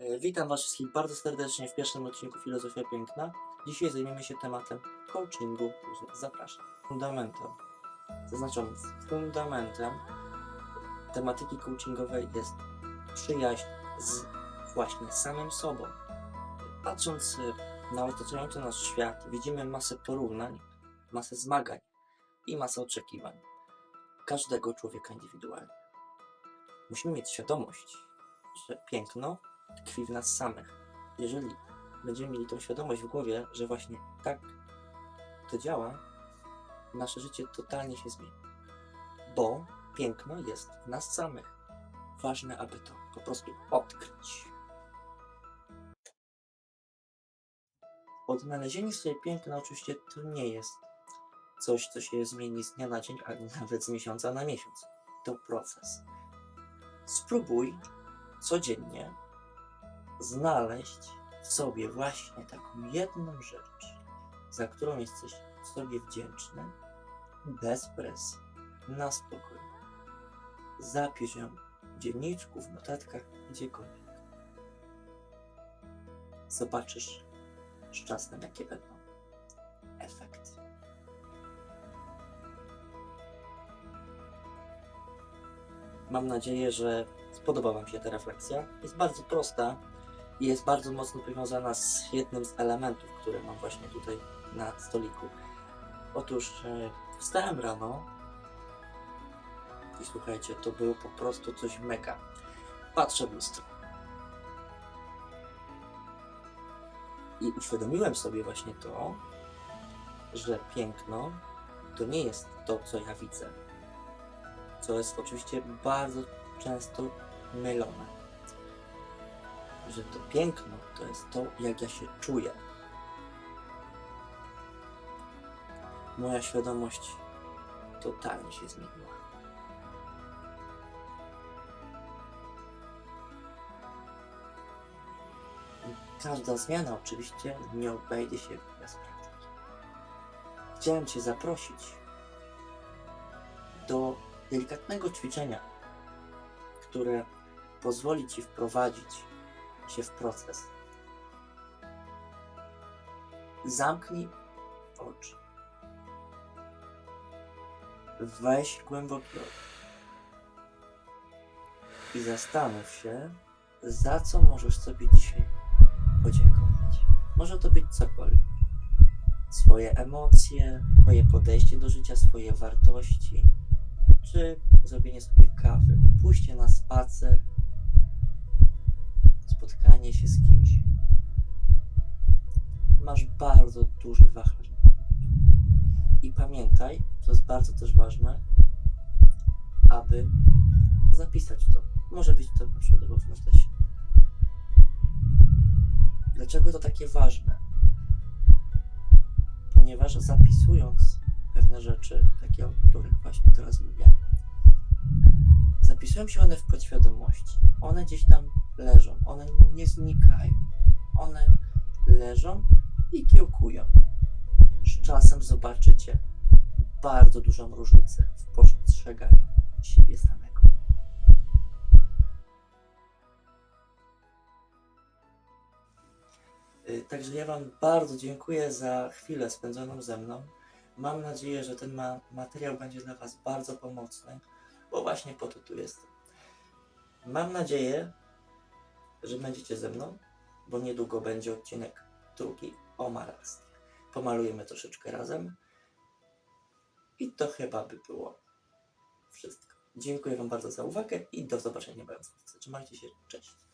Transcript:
Witam Was wszystkich bardzo serdecznie w pierwszym odcinku Filozofia Piękna. Dzisiaj zajmiemy się tematem coachingu. Zapraszam. Fundamentem, zaznaczonym fundamentem tematyki coachingowej jest przyjaźń z właśnie samym sobą. Patrząc y, na otaczający nas świat, widzimy masę porównań, masę zmagań i masę oczekiwań każdego człowieka indywidualnie. Musimy mieć świadomość, że piękno tkwi w nas samych. Jeżeli będziemy mieli tą świadomość w głowie, że właśnie tak to działa, nasze życie totalnie się zmieni. Bo piękno jest w nas samych. Ważne, aby to po prostu odkryć. Odnalezienie sobie piękna oczywiście to nie jest coś, co się zmieni z dnia na dzień, a nawet z miesiąca na miesiąc. To proces. Spróbuj codziennie znaleźć w sobie właśnie taką jedną rzecz, za którą jesteś sobie wdzięczny, bez presji, na spokój. Zapisz ją w dzienniczku, w notatkach, gdziekolwiek. Zobaczysz z czasem, jakie będą efekty. Mam nadzieję, że spodoba Wam się ta refleksja. Jest bardzo prosta i jest bardzo mocno powiązana z jednym z elementów, które mam właśnie tutaj na stoliku. Otóż e, wstałem rano i słuchajcie, to było po prostu coś mega. Patrzę w lustro. I uświadomiłem sobie właśnie to, że piękno to nie jest to, co ja widzę. Co jest oczywiście bardzo często mylone. Że to piękno to jest to, jak ja się czuję. Moja świadomość totalnie się zmieniła. Każda zmiana oczywiście nie obejdzie się bez praktyki. Chciałem Cię zaprosić do delikatnego ćwiczenia, które pozwoli Ci wprowadzić się w proces. Zamknij oczy. Weź głęboki. I zastanów się, za co możesz sobie dzisiaj podziękować. Może to być cokolwiek. Swoje emocje, swoje podejście do życia, swoje wartości, czy zrobienie sobie kawy, pójście na spacer, spotkanie się z kimś. Masz bardzo duży wachlarz. I pamiętaj, to jest bardzo też ważne, aby zapisać to. Może być to na przykład w notesie. Dlaczego to takie ważne? Ponieważ zapisując pewne rzeczy, takie o których właśnie teraz mówię, zapisują się one w podświadomości. One gdzieś tam leżą, one nie znikają. One leżą i kiełkują. Z czasem zobaczycie bardzo dużą różnicę w postrzeganiu siebie samego. Y, Także ja Wam bardzo dziękuję za chwilę spędzoną ze mną. Mam nadzieję, że ten ma materiał będzie dla Was bardzo pomocny, bo właśnie po to tu jestem. Mam nadzieję, że będziecie ze mną, bo niedługo będzie odcinek drugi o malarstwie. Pomalujemy troszeczkę razem. I to chyba by było wszystko. Dziękuję Wam bardzo za uwagę i do zobaczenia niebawem. Trzymajcie się, cześć.